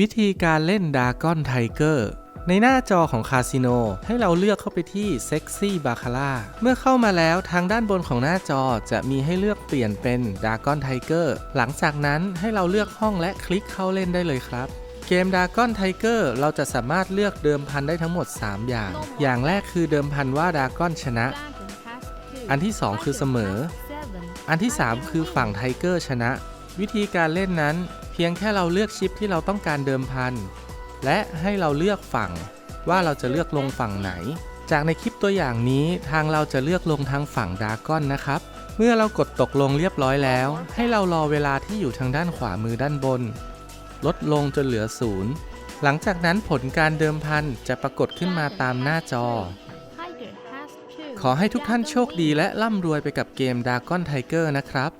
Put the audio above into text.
วิธีการเล่นดากอนไทเกอร์ในหน้าจอของคาสิโนให้เราเลือกเข้าไปที่ Sexy Baccarat เมื่อเข้ามาแล้วทางด้านบนของหน้าจอจะมีให้เลือกเปลี่ยนเป็นดากอนไทเกอร์หลังจากนั้นให้เราเลือกห้องและคลิกเข้าเล่นได้เลยครับ เกมดากอนไทเกอร์เราจะสามารถเลือกเดิมพันได้ทั้งหมด 3 อย่าง อย่างแรกคือเดิมพันว่าดากอนชนะ อันที่สองคือเสมอ อันที่ 3 คือฝั่งไทเกอร์ชนะ วิธีการเล่นนั้นเพียงแค่เราเลือกชิปที่เราต้องการเดิมพัน และให้เราเลือกฝั่งว่าเราจะเลือกลงฝั่งไหน จากในคลิปตัวอย่างนี้ทางเราจะเลือกลงทางฝั่งดากอนนะครับ เมื่อเรากดตกลงเรียบร้อยแล้ว ให้เรารอเวลาที่อยู่ทางด้านขวามือด้านบน ลดลงจนเหลือศูนย์หลังจากนั้นผลการเดิมพันจะปรากฏขึ้นมาตามหน้าจอ ขอให้ทุกท่านโชคดีและร่ำรวยไปกับเกม Dragon Tiger นะครับ